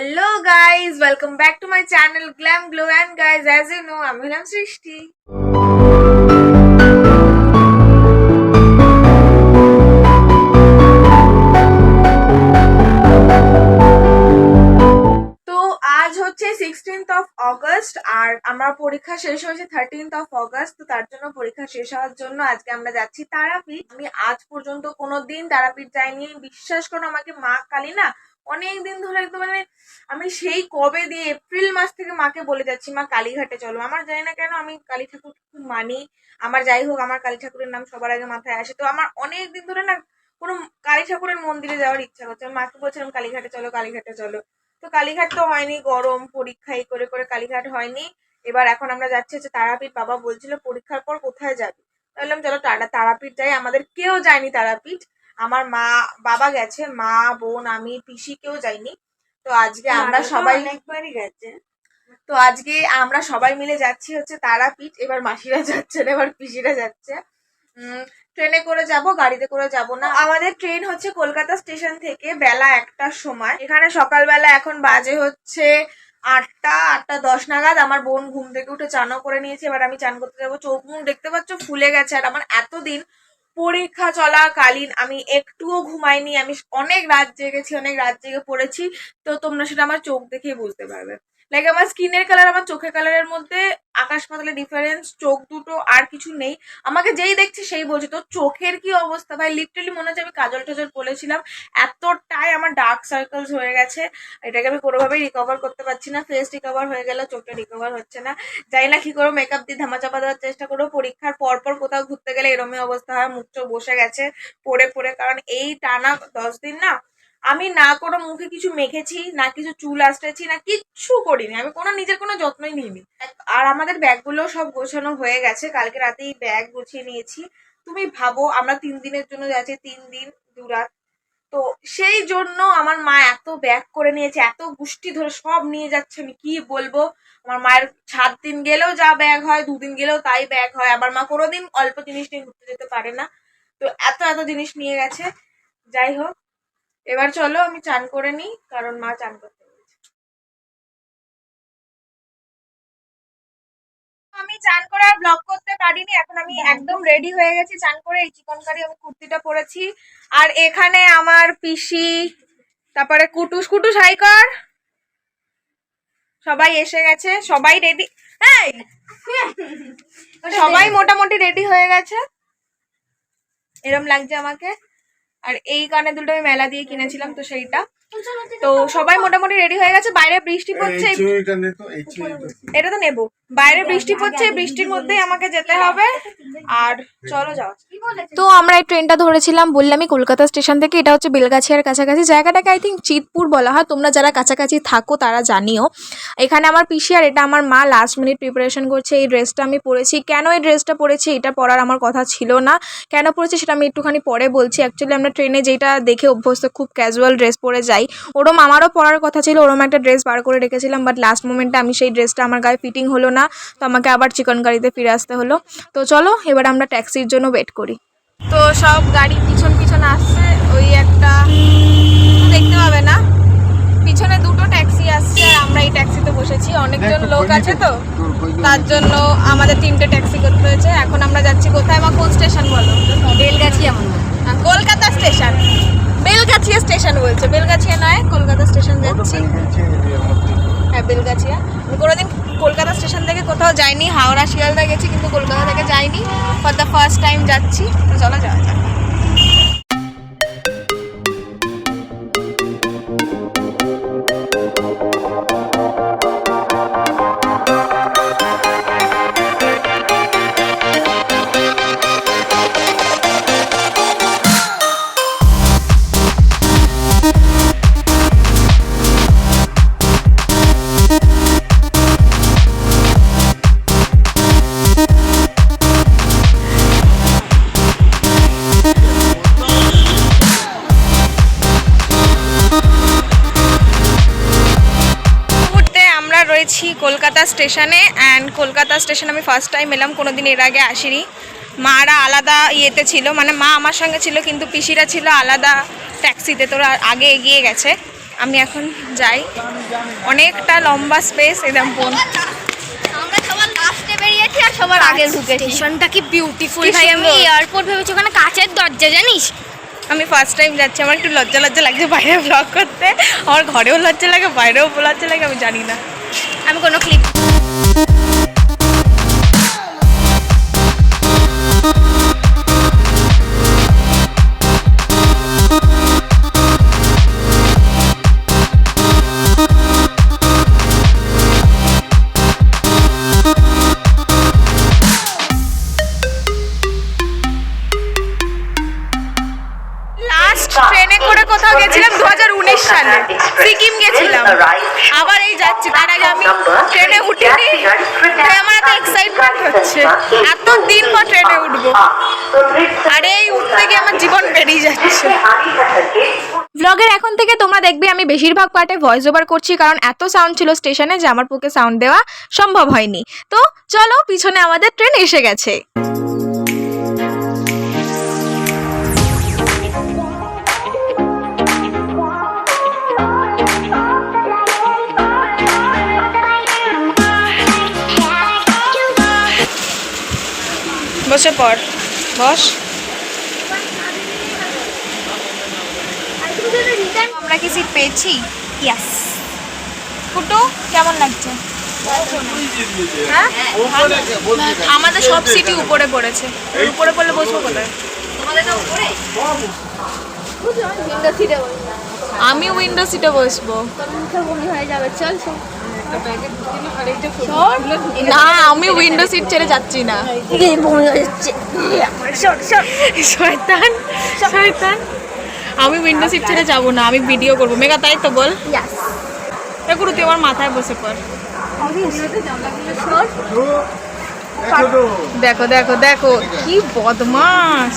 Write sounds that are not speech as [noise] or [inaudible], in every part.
Hello guys, welcome back to my channel glam glow and guys as you know আমি হলাম সৃষ্টি তো আজ হচ্ছে সিক্সটিন্থ অফ অগস্ট আর আমার পরীক্ষা শেষ হয়েছে থার্টিন্থ অফ অগস্ট তো তার জন্য পরীক্ষা শেষ হওয়ার জন্য আজকে আমরা যাচ্ছি তারাপীঠ। আমি আজ পর্যন্ত কোনোদিন তারাপীঠ যাইনি। বিশ্বাস করো আমাকে মা কালী না অনেক দিন ধরে একদম মানে আমি সেই কবে দিয়ে এপ্রিল মাস থেকে মাকে বলে যাচ্ছি, মা, কালীঘাটে চলো। আমার জানি না কেন আমি কালী ঠাকুর খুব মানি। আমার যাই হোক, আমার কালী ঠাকুরের নাম সবার আগে মাথায় আসে। তো আমার অনেক দিন ধরে না কোনো কালী ঠাকুরের মন্দিরে যাওয়ার ইচ্ছা করছে আমি মাকে বলছিলাম, কালীঘাটে চলো কালীঘাটে চলো। তো কালীঘাট তো হয়নি, গরম, পরীক্ষা এই করে করে কালীঘাট হয়নি। এবার এখন আমরা যাচ্ছি হচ্ছে তারাপীঠ। বাবা বলছিল, পরীক্ষার পর কোথায় যাবি? বললাম চলো, তারা, তারাপীঠ যাই। আমাদের কেউ যায়নি তারাপীঠ। আমার মা বাবা গেছে মা বোন আমি পিসি কেউ যাইনি। তো আজকে আমরা সবাই অনেকবারই গেছে। তো আজকে আমরা সবাই মিলে যাচ্ছি হচ্ছে তারাপীঠ এবার মাসিরা যাচ্ছে না এবার পিসিরা যাচ্ছে। ট্রেনে করে যাব গাড়িতে করে যাব না। আমাদের ট্রেন হচ্ছে কলকাতা স্টেশন থেকে বেলা একটার সময়। এখানে সকালবেলা এখন বাজে হচ্ছে আটটা আটটা দশ নাগাদ। আমার বোন ঘুম থেকে উঠে চানও করে নিয়েছে। এবার আমি চান করতে যাব। চোখ মুখ দেখতে পাচ্ছ ফুলে গেছে। আর আমার এতদিন পরীক্ষা চলাকালীন আমি একটুও ঘুমাইনি, আমি অনেক রাত জেগেছি, অনেক রাত জেগে পড়েছি, তো তোমরা সেটা আমার চোখ দেখেই বুঝতে পারবে। লাইক আমার স্কিনের কালার আমার চোখের কালারের মধ্যে আকাশ পাতালের ডিফারেন্স চোখ দুটো আর কিছু নেই। আমাকে যেই দেখছে সেই বলছে তো চোখের কি অবস্থা? ভাই লিটারালি মনে হচ্ছে আমি কাজল টাজল বলেছিলাম এতটাই আমার ডার্ক সার্কেলস হয়ে গেছে। এটাকে আমি কোনোভাবেই রিকভার করতে পারছি না। ফেস রিকভার হয়ে গেল, চোখটা রিকভার হচ্ছে না। জানি না কি করো মেকআপ দিয়ে ধামাচাপা দেওয়ার চেষ্টা করো পরীক্ষার পর পর কোথাও ঘুরতে গেলে এরমই অবস্থা হয়, মুখ চোখ বসে গেছে, পড়ে পড়ে। কারণ এই টানা দশ দিন না, আমি না কোনো মুখে কিছু মেখেছি, না কিছু চুল আসতেছি না কিচ্ছু করিনি। আমি কোনো নিজের কোনো যত্নই নিইনি। আর আমাদের ব্যাগগুলো সব গোছানো হয়ে গেছে। কালকে রাতেই ব্যাগ গুছিয়ে নিয়েছি। তুমি ভাবো, আমরা তিন দিনের জন্য যাচ্ছি, তিন দিন, দু রাত। তো সেই জন্য আমার মা এত ব্যাগ করে নিয়েছে, এত গুষ্টি ধরে সব নিয়ে যাচ্ছে, আমি কি বলব? আমার মায়ের সাত দিন গেলেও যা ব্যাগ হয় দুদিন গেলেও তাই ব্যাগ হয়। আবার মা কোনোদিন অল্প জিনিস নিয়ে ঘুরতে যেতে পারে না। তো এত এত জিনিস নিয়ে গেছে। যাই হোক, এবার চলো আমি চান করে নিই, কারণ মা চান করতে আমি চান করে আর ব্লগ করতে পারিনি এখন আমি একদম রেডি হয়ে গেছি চান করে এই চিকন কারি আমি কুর্তিটা পরেছি। আর এখানে আমার পিসি তারপরে কুটুস কুটুস হাই কর। সবাই এসে গেছে সবাই রেডি এই! [laughs] সবাই মোটামুটি রেডি হয়ে গেছে। এরম লাগছে আমাকে। আর এই কানে দুটো আমি মেলা দিয়ে কিনেছিলাম তো সেইটা। তো সবাই মোটামুটি রেডি হয়ে গেছে। বাইরে বৃষ্টি পড়ছে এই চুড়িটা নে তো এই চুড়িটা এটা তো নেব। বাইরে বৃষ্টি পড়ছে বৃষ্টির মধ্যেই আমাকে যেতে হবে। আর চলো যাও তো আমরা এই ট্রেনটা ধরেছিলাম বললামই কলকাতা স্টেশন থেকে। এটা হচ্ছে বেলগাছিয়ার কাছাকাছি। জায়গাটাকে আই থিঙ্ক চিতপুর বলা হয়। তোমরা যারা কাছাকাছি থাকো তারা জানিও। এখানে আমার পিসি আর এটা আমার মা লাস্ট মিনিট প্রিপারেশন করছে। এই ড্রেসটা আমি পরেছি। কেন এই ড্রেসটা পরেছি? এটা পরার আমার কথা ছিল না। কেন পরেছি সেটা আমি একটুখানি পরে বলছি। অ্যাকচুয়ালি আমরা ট্রেনে যেটা দেখে অভ্যস্ত খুব ক্যাজুয়াল ড্রেস পরে যাই। ওরম আমারও পরার কথা ছিল ওরম একটা ড্রেস বার করে রেখেছিলাম বাট লাস্ট মোমেন্টে আমি সেই ড্রেসটা আমার গায়ে ফিটিং হলো না তো আমাকে আবার চিকন কারিতে ফিরে আসতে হলো। তো চলো এবার আমরা ট্যাক্সির জন্য ওয়েট করি। তো সব গাড়ি পিছন পিছন আসছে ওই একটা দেখতে পাবে না? পিছনে দুটো ট্যাক্সি আসছে আর আমরা এই ট্যাক্সিতে বসেছি। অনেকজন লোক আছে তো তার জন্য আমাদের তিনটে ট্যাক্সি করতে হয়েছে। এখন আমরা যাচ্ছি কোথায়? বা কোন স্টেশন বলো? বেলগাছিয়া মনে হয় কলকাতা স্টেশন বেলগাছিয়া স্টেশন বলছে বেলগাছিয়া নয় কলকাতা স্টেশন যাচ্ছি হ্যাঁ বেলগাছিয়া আমি কোনোদিন কলকাতা স্টেশন থেকে কোথাও যাইনি হাওড়া শিয়ালদা কিন্তু কলকাতা থেকে যাইনি। ফর দ্য ফার্স্ট টাইম যাচ্ছি তো চলো যাওয়া যাক। কলকাতা স্টেশনে অ্যান্ড কলকাতা স্টেশন আমি ফার্স্ট টাইম এলাম কোনো দিন এর আগে আসিনি। মারা আলাদা ইয়েতে ছিল মানে মা আমার সঙ্গে ছিল কিন্তু পিসিরা ছিল আলাদা ট্যাক্সিতে তোরা আগে এগিয়ে গেছে। আমি এখন যাই। অনেকটা লম্বা স্পেস আমরা সবার লাস্টে বেরিয়েছি আর সবার আগে ঢুকেছি। স্টেশনটা কি বিউটিফুল ভাই আমি এয়ারপোর্ট ভেবেছি ওখানে কাঁচের দরজা জানিস? আমি ফার্স্ট টাইম যাচ্ছি আমার একটু লজ্জা লজ্জা লাগছে বাইরে ব্লগ করতে। আমার ঘরেও লজ্জা লাগে বাইরেও লজ্জা লাগে আমি জানি না। আমি কোনো ক্লিপ ট্রেনে করে কোথাও গেছিলাম দু হাজার উনিশ সালে। সিকিম গেছিলাম। আবার এই যাচ্ছি। তার আগে আমি ট্রেনে উঠিনি। তাই আমার এত এক্সাইটমেন্ট হচ্ছে। এত দিন পর ট্রেনে উঠবো। আর এই উঠতে গিয়ে আমার জীবন বেরিয়ে যাচ্ছে। ব্লগের এখন থেকে তোমরা দেখবে আমি বেশিরভাগ পার্টে ভয়েস ওভার করছি কারণ এত সাউন্ড ছিল স্টেশনে যে আমার পক্ষে সাউন্ড দেওয়া সম্ভব হয়নি। তো চলো পিছনে আমাদের ট্রেন এসে গেছে। বসে পড়। বস। আমরা কি সিট পেয়েছি? ইয়াস ফুটো কেমন লাগছে? হ্যাঁ? আমাদের সব সিটই উপরে পড়েছে। উপরে পড়লে বসবো কোথায়? আমি উইন্ডো সিটে বসবো। না আমি উইন্ডো সিট ছেড়ে যাচ্ছি না। শয়তান শয়তান। আমি উইন্ডো সিট ছেড়ে যাব না আমি ভিডিও করব। মেগা তাই তো বল? দেখো তুই আমার মাথায় বসে পড়। দেখো দেখো দেখো কি বদমাস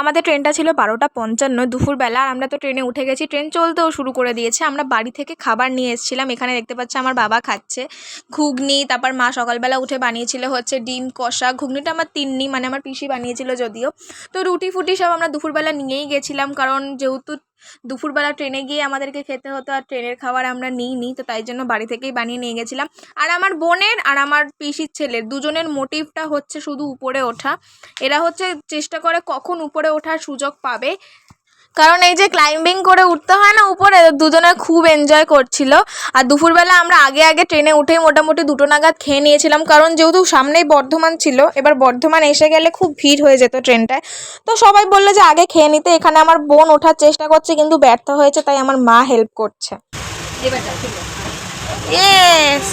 আমাদের ট্রেনটা ছিল বারোটা পঞ্চান্ন দুপুরবেলা, আর আমরা তো ট্রেনে উঠে গেছি। ট্রেন চলতেও শুরু করে দিয়েছে। আমরা বাড়ি থেকে খাবার নিয়ে এসেছিলাম। এখানে দেখতে পাচ্ছি আমার বাবা খাচ্ছে। ঘুগনি, তারপর মা সকালবেলা উঠে বানিয়েছিল হচ্ছে ডিম, কষা। ঘুগনিটা আমার তিননি মানে আমার পিসি বানিয়েছিল যদিও। তো রুটি ফুটি সব আমরা দুপুরবেলা নিয়েই গেছিলাম, কারণ যেহেতু দুপুরবেলা ট্রেনে গিয়ে আমাদেরকে খেতে হতো আর ট্রেনের খাবার আমরা নিই নি তো তাই জন্য বাড়ি থেকেই বানিয়ে নিয়ে গেছিলাম। আর আমার বোনের আর আমার পিসির ছেলের দুজনের মোটিভটা হচ্ছে শুধু উপরে ওঠা। এরা হচ্ছে চেষ্টা করে কখন উপরে ওঠার সুযোগ পাবে। কারণ এই যে ক্লাইম্বিং করে উঠতে হয় না উপরে, দুজনে খুব এনজয় করছিল। আর দুপুরবেলা আমরা আগে আগে ট্রেনে উঠেই মোটামুটি দুটো নাগাদ খেয়ে নিয়েছিলাম, কারণ যেহেতু সামনেই বর্ধমান ছিল, এবার বর্ধমান এসে গেলে খুব ভিড় হয়ে যেত ট্রেনটায়। তো সবাই বলল যে আগে খেয়ে নিতে, এখানে আমার বোন ওঠার চেষ্টা করছে, কিন্তু ব্যর্থ হয়েছে, তাই আমার মা হেল্প করছে। Yes!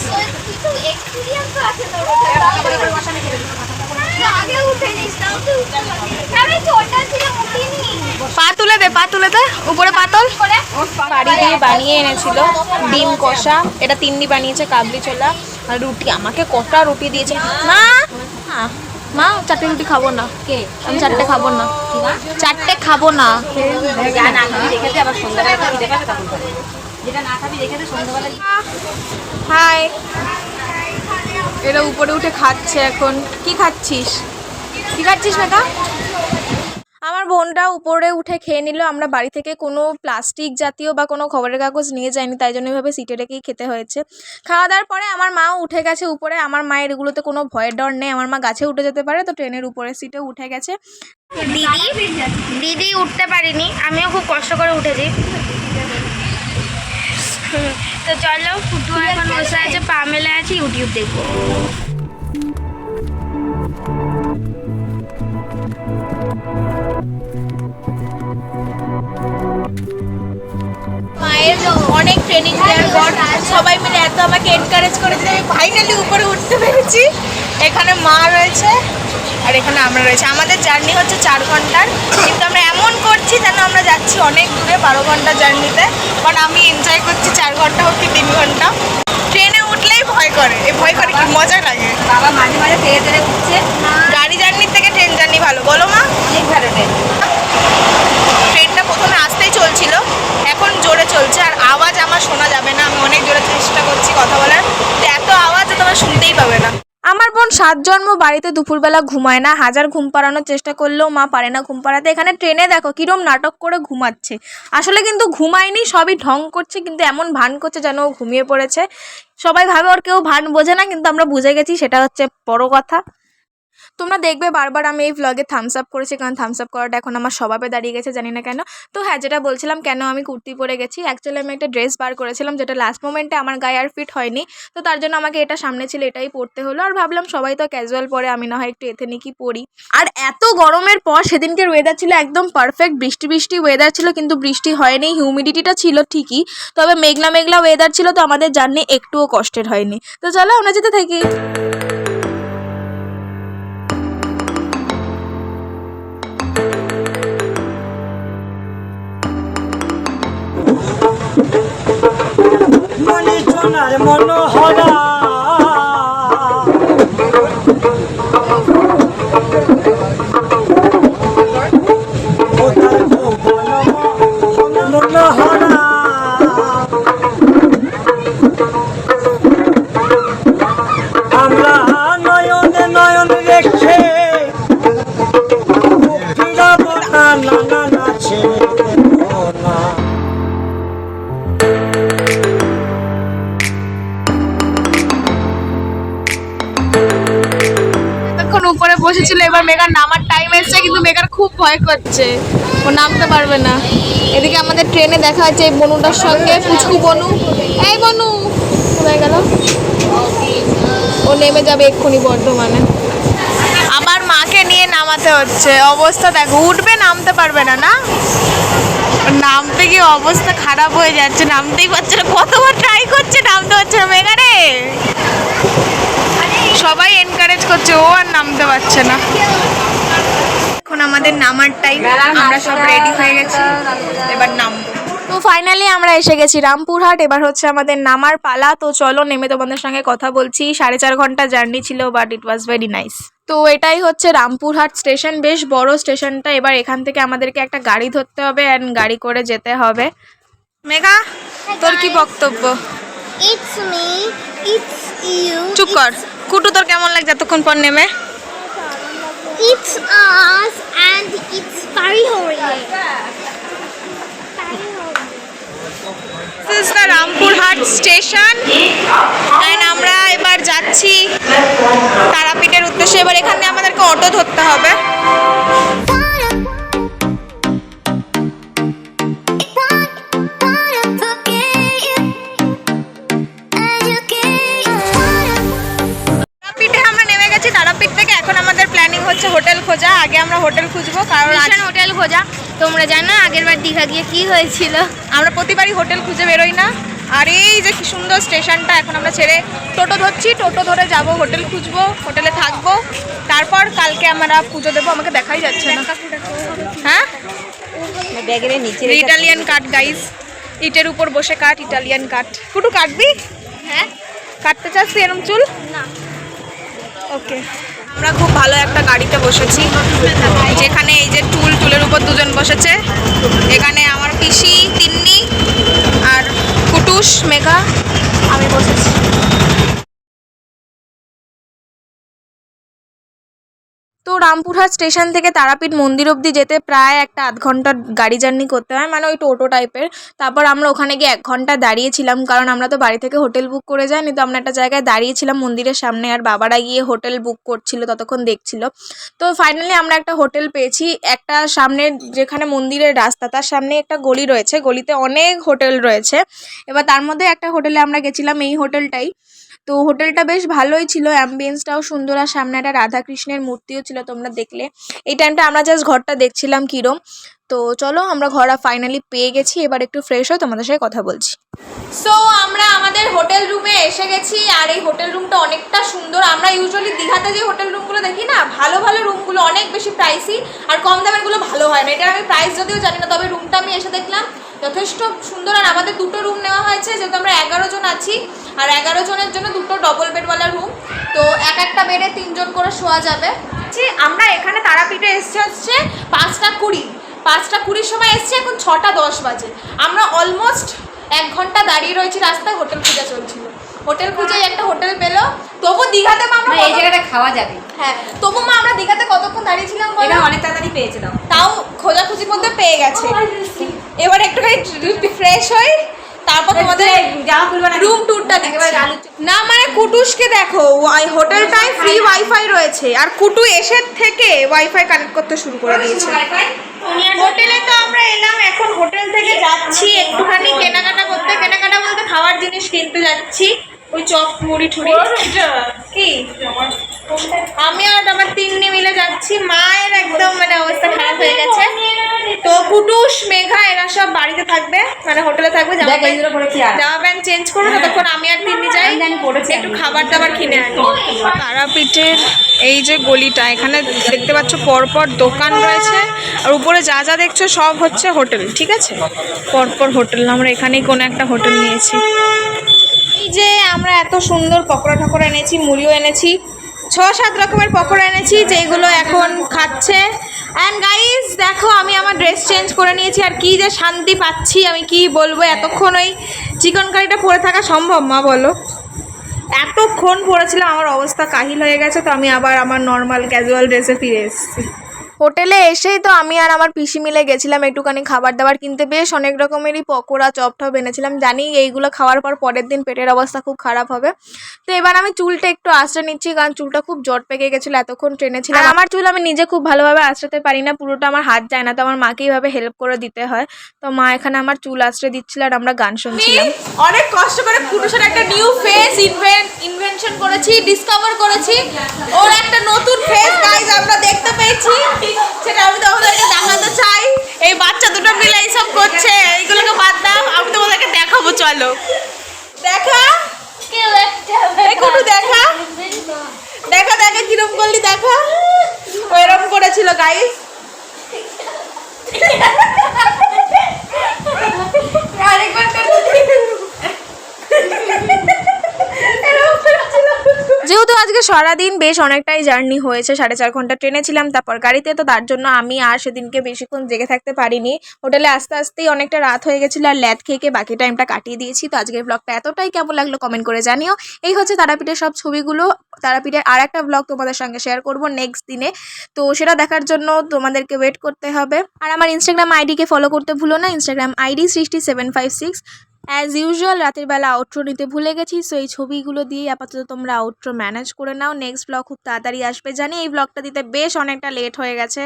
পা তুলে দে, পা তুলে দে, উপরে পাতল বাড়ি দিয়ে বানিয়ে এনেছিল, ডিম কষা, এটা তিন্নি বানিয়েছে, কাবলি ছোলা আর রুটি। আমাকে কটা রুটি দিয়েছে। মা মা চারটে রুটি খাব না। কে? আমি চারটে খাব না। চারটে খাব না। হাই। এরা উপরে উঠে খাচ্ছে এখন। কি খাচ্ছিস? কি খাচ্ছিস মেকা আমার বোনটা উপরে উঠে খেয়ে নিল। আমরা বাড়ি থেকে কোনো প্লাস্টিক জাতীয় বা কোনো খবরের কাগজ নিয়ে যাইনি তাই জন্য এভাবে সিটে রেখেই খেতে হয়েছে। খাওয়া দাওয়ার পরে আমার মাও উঠে গেছে উপরে। আমার মায়ের এগুলোতে কোনো ভয়ের ডর নেই। আমার মা গাছে উঠে যেতে পারে তো ট্রেনের উপরে সিটে উঠে গেছে। দিদি দিদি উঠতে পারিনি। আমিও খুব কষ্ট করে উঠেছি। তো চলো ফুটু এখন বসে আছে পা মেলে আছে ইউটিউব দেখব। মায়ের অনেক ট্রেনিং দেওয়ার পর সবাই মিলে এত আমাকে এনকারেজ করেছে আমি ফাইনালি উপরে উঠতে পেরেছি। এখানে মা রয়েছে আর এখানে আমরা রয়েছে। আমাদের জার্নি হচ্ছে চার ঘণ্টার। কিন্তু আমরা এমন করছি যেন আমরা যাচ্ছি অনেক দূরে বারো ঘণ্টা জার্নিতে বাট আমি এনজয় করছি চার ঘণ্টা হোক কি তিন ঘণ্টা। ট্রেনে উঠলেই ভয় করে। এই ভয় করে কি মজা লাগে। বাবা মাঝে মাঝে ফেরে ফেরে উঠছে গাড়ি থেকে ট্রেন জার্নি ভালো বলো মা। অনেক ভালো ট্রেন ট্রেনটা প্রথমে আসতেই চলছিল এখন জোরে চলছে আর আওয়াজ আমার শোনা যাবে না আমি অনেক জোরে চেষ্টা করছি কথা বলার তো এত আওয়াজ তোমরা শুনতেই পাবে না। আমার বোন সাত জন্ম বাড়িতে দুপুরবেলা ঘুমায় না হাজার ঘুম পাড়ানোর চেষ্টা করলেও মা পারে না ঘুম পাড়াতে। এখানে ট্রেনে দেখো কিরম নাটক করে ঘুমাচ্ছে। আসলে কিন্তু ঘুমায়নি সবই ঢং করছে কিন্তু এমন ভান করছে যেন ও ঘুমিয়ে পড়েছে। সবাই ভাবে ওর কেউ ভান বোঝে না কিন্তু আমরা বুঝে গেছি সেটা হচ্ছে বড় কথা। তোমরা দেখবে বারবার আমি এই ভ্লগে থামস আপ করেছি, কারণ থামস আপ করাটা এখন আমার স্বভাবে দাঁড়িয়ে গেছে, জানি না কেন। তো হ্যাঁ যেটা বলছিলাম, কেন আমি কুর্তি পরে গেছি? অ্যাকচুয়ালি আমি একটা ড্রেস বার করেছিলাম, যেটা লাস্ট মোমেন্টে আমার গায়ে আর ফিট হয়নি। তো তার জন্য আমাকে এটা সামনে ছিল, এটাই পরতে হলো। আর ভাবলাম সবাই তো ক্যাজুয়াল পরে, আমি না হয় একটু এথেনিকই পরি। আর এত গরমের পর সেদিনকে ওয়েদার ছিল একদম পারফেক্ট বৃষ্টি বৃষ্টি ওয়েদার ছিল, কিন্তু বৃষ্টি হয়নি হিউমিডিটিটা ছিল ঠিকই। তবে মেঘলা মেঘলা ওয়েদার ছিল, তো আমাদের জার্নি একটুও কষ্টের হয়নি। তো চলো আমরা যেতে থাকি। সোনার মনোহরা। মনোহরা। মেঘার নামার টাইম এসছে, কিন্তু মেঘার খুব ভয় করছে। ও নামতে পারবে না। এদিকে আমাদের ট্রেনে দেখা হচ্ছে এই বনুটার সঙ্গে, পুচকু বনু। এই বনু, কোথায় গেল? ও নেমে যাবে এক্ষুনি বর্ধমানে। আমার মাকে নিয়ে নামাতে হচ্ছে। অবস্থা দেখো, উঠবে, নামতে পারবে না না? নামতে গিয়ে অবস্থা খারাপ হয়ে যাচ্ছে, নামতেই পারছে না। কতবার ট্রাই করছে, নামতে পারছে না মেঘা রে। সবাই এনকারেজ করছে ও আর নামতে পারছে না। এখন আমাদের নামার টাইম আমরা সব রেডি হয়ে গেছি এবার নামবো। তো ফাইনালি আমরা এসে গেছি রামপুরহাট এবার হচ্ছে আমাদের নামার পালা। তো চলো নেমে তোমাদের সঙ্গে কথা বলছি। সাড়ে চার ঘণ্টা জার্নি ছিল but it was very nice তো এটাই হচ্ছে রামপুরহাট স্টেশন বেশ বড় স্টেশনটা এবার এখান থেকে আমাদেরকে একটা গাড়ি ধরতে হবে অ্যান্ড গাড়ি করে যেতে হবে। মেঘা তোর কি বক্তব্য? ইটস মি ইটস ইউ চুপ কর। কুটু তোর কেমন লাগছে এতক্ষণ পর নেমে? রামপুরহাট স্টেশন অ্যান্ড আমরা এবার যাচ্ছি তারাপীঠের উদ্দেশ্যে। এবার এখানে আমাদেরকে অটো ধরতে হবে। কারণ ভীষণ হোটেল খোঁজা। তোমরা জানো আগের বার দীঘা গিয়ে কি হয়েছিল? আমরা প্রতিবারই হোটেল খুঁজে বেরোই না। আর এই যে কি সুন্দর স্টেশনটা এখন আমরা ছেড়ে টোটো ধরছি। টোটো ধরে যাব হোটেল খুঁজবো হোটেলে থাকব। তারপর কালকে আমরা পুজো দেবো আমাকে দেখাই যাচ্ছে না। হ্যাঁ? ব্যাগের নিচে ইটালিয়ান কাট গাইস ইটের উপর বসে কাট ইটালিয়ান কাট কুটু কাটবি? হ্যাঁ। কাটতে চাস এরম চুল? ওকে আমরা খুব ভালো একটা গাড়িতে বসেছি। যেখানে এই যে টুল, টুলের উপর দুজন বসেছে। এখানে আমার পিসি, তিন্নি আর কুটুস, মেঘা। আমি বসেছি। তো রামপুরহাট স্টেশন থেকে তারাপীঠ মন্দির অবধি যেতে প্রায় একটা আধ ঘণ্টার গাড়ি জার্নি করতে হয় মানে ওই টোটো টাইপের। তারপর আমরা ওখানে গিয়ে এক ঘণ্টা দাঁড়িয়েছিলাম, কারণ আমরা তো বাড়ি থেকে হোটেল বুক করে যাইনি, তো আমরা একটা জায়গায় দাঁড়িয়েছিলাম মন্দিরের সামনে, আর বাবারা গিয়ে হোটেল বুক করছিল, ততক্ষণ দেখছিল। তো ফাইনালি আমরা একটা হোটেল পেয়েছি, একটা সামনে যেখানে মন্দিরের রাস্তা, তার সামনে একটা গলি রয়েছে, গলিতে অনেক হোটেল রয়েছে। এবার তার মধ্যে একটা হোটেলে আমরা গেছিলাম, এই হোটেলটাই। তো হোটেলটা বেশ ভালোই ছিল অ্যাম্বিয়েন্সটাও সুন্দর আর সামনে একটা রাধাকৃষ্ণের মূর্তিও ছিল তোমরা দেখলে। এই টাইমটা আমরা জাস্ট ঘরটা দেখছিলাম কিরম। তো চলো আমরা ঘর ফাইনালি পেয়ে গেছি, এবার একটু ফ্রেশ হয়ে তোমাদের সাথে কথা বলছি। সো আমরা আমাদের হোটেল রুমে এসে গেছি আর এই হোটেল রুমটা অনেকটা সুন্দর। আমরা ইউজুয়ালি দীঘাতে যে হোটেল রুমগুলো দেখি না, ভালো ভালো রুমগুলো অনেক বেশি প্রাইসি আর কম দামেরগুলো ভালো হয় না। এটার আমি প্রাইস যদিও জানি না, তবে রুমটা আমি এসে দেখলাম। যথেষ্ট সুন্দর আর আমাদের দুটো রুম নেওয়া হয়েছে, যেহেতু আমরা এগারো জন আছি, আর এগারো জনের জন্য দুটো ডবল বেডওয়ালা রুম তো এক একটা বেডে তিনজন করে শোয়া যাবে। যে আমরা এখানে তারাপীঠে এসছে হচ্ছে পাঁচটা কুড়ি। পাঁচটা কুড়ির সময় এসছি এখন ছটা দশ বাজে। আমরা অলমোস্ট এক ঘণ্টা দাঁড়িয়ে রয়েছি রাস্তায় হোটেল খুঁজে চলছিল হোটেল খুঁজে একটা হোটেল পেল। তবু দীঘাতে মা আমরা এই জায়গাটা খাওয়া যাবে। হ্যাঁ তবু মা আমরা দীঘাতে কতক্ষণ দাঁড়িয়েছিলাম বলো? এটা অনেক তাড়াতাড়ি পেয়েছিলাম তাও। খোঁজাখুঁজির মধ্যে পেয়ে গেছে। এবার একটুখানি ফ্রেশ হই তারপর তোমাদের রুম ট্যুরটা না। মানে কুটুসকে দেখো ওয়াই হোটেলটায় ফ্রি ওয়াইফাই রয়েছে আর কুটু এসে থেকে ওয়াইফাই কানেক্ট করতে শুরু করে দিয়েছে। হোটেলে তো আমরা এলাম এখন হোটেল থেকে যাচ্ছি একটুখানি কেনাকাটা করতে। কেনাকাটা বলতে খাওয়ার জিনিস কিনতে যাচ্ছি। ওই চপ মুড়ি ঠুড়ি। কি? আমি আর আমার তিন্নি মিলে যাচ্ছি। মায়ের একদম মানে অবস্থা খারাপ হয়ে গেছে। তো কুটুস মেঘা এরা সব বাড়িতে থাকবে মানে হোটেলে থাকবে। জামা প্যান্ট জামা চেঞ্জ করব ততক্ষণ আমি আর তিন্নি যাই। একটু খাবার দাবার কিনে আনি। তারাপীঠের এই যে গলিটা এখানে দেখতে পাচ্ছ পরপর দোকান রয়েছে। আর উপরে যা যা দেখছ সব হচ্ছে হোটেল ঠিক আছে? পরপর হোটেল আমরা এখানেই কোনো একটা হোটেল নিয়েছি। যে আমরা এত সুন্দর পকোড়া টকোড়া এনেছি, মুড়িও এনেছি ছ সাত রকমের পকোড়া এনেছি, যেগুলো এখন খাচ্ছে। অ্যান্ড গাইজ দেখো, আমি আমার ড্রেস চেঞ্জ করে নিয়েছি, আর কি যে শান্তি পাচ্ছি, আমি কি বলব? এতক্ষণ ওই চিকন কারিটা পরে থাকা সম্ভব, মা, বলো? এতক্ষণ পরেছিলাম, আমার অবস্থা কাহিল হয়ে গেছে, তো আমি আবার আমার নর্মাল ক্যাজুয়াল ড্রেসে ফিরে এসেছি। হোটেলে এসেই তো আমি আর আমার পিসি মিলে গেছিলাম একটুখানি খাবার দাবার কিনতে। বেশ অনেক রকমেরই পকোড়া চপ টপ এনেছিলাম। জানি এইগুলো খাওয়ার পর পরের দিন পেটের অবস্থা খুব খারাপ হবে। তো এবার আমি চুলটা একটু আঁচড়ে নিচ্ছি কারণ চুলটা খুব জট পেকে গেছিল এতক্ষণ ট্রেনে ছিলাম আর আমার চুল আমি নিজে খুব ভালোভাবে আঁচড়াতে পারি না পুরোটা আমার হাত যায় না তো আমার মাকেই ভাবে হেল্প করে দিতে হয়। তো মা এখানে আমার চুল আঁচড়ে দিচ্ছিল আর আমরা গান শুনছিলাম। অনেক কষ্ট করে পুরুষের একটা নিউ ফেস ইনভেনশন করেছি ডিসকভার করেছি। ওর একটা নতুন ফেস গাইজ আমরা দেখতে পেয়েছি। সেটা আমি তোমাদেরকে দেখাতে চাই। এই বাচ্চা দুটো মিলে এইসব করছে, এইগুলোকে বাদ দাও, আমি তোমাদেরকে দেখাবো, চলো। দেখা? দেখা। দেখা দেখা কিরম করলি, দেখা? ওইরকম করেছিল গাইজ আরেকবার যেহেতু আজকে সারাদিন বেশ অনেকটাই জার্নি হয়েছে, সাড়ে চার ঘণ্টা ট্রেনে ছিলাম, তারপর গাড়িতে, তো তার জন্য আমি আর সেদিনকে বেশিক্ষণ জেগে থাকতে পারিনি। হোটেলে আস্তে আস্তেই অনেকটা রাত হয়ে গেছিল আর ল্যাদ খেয়ে বাকি টাইমটা কাটিয়ে দিয়েছি। তো আজকের ব্লগটা এতটাই কেমন লাগল কমেন্ট করে জানিও। এই হচ্ছে তারাপীঠের সব ছবিগুলো। তারাপীঠের আর একটা ব্লগ তোমাদের সঙ্গে শেয়ার করব নেক্সট দিনে। তো সেটা দেখার জন্য তোমাদেরকে ওয়েট করতে হবে। আর আমার ইনস্টাগ্রাম আইডিকে ফলো করতে ভুলো না। Instagram ID Srishti seven five six as usual রাতের বেলা আউট্রো নিতে ভুলে গেছি সো এই ছবিগুলো দিয়েই আপাতত তোমরা আউট্রো ম্যানেজ করে নাও। নেক্সট ব্লগ খুব তাড়াতাড়ি আসবে, জানি এই ব্লগটা দিতে বেশ অনেকটা লেট হয়ে গেছে।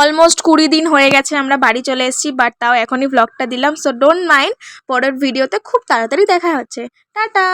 অলমোস্ট কুড়ি দিন হয়ে গেছে, আমরা বাড়ি চলে এসেছি বাট তাও এখনই ব্লগটা দিলাম সো ডোন্ট মাইন্ড পরের ভিডিওতে খুব তাড়াতাড়ি দেখা হচ্ছে। টাটা!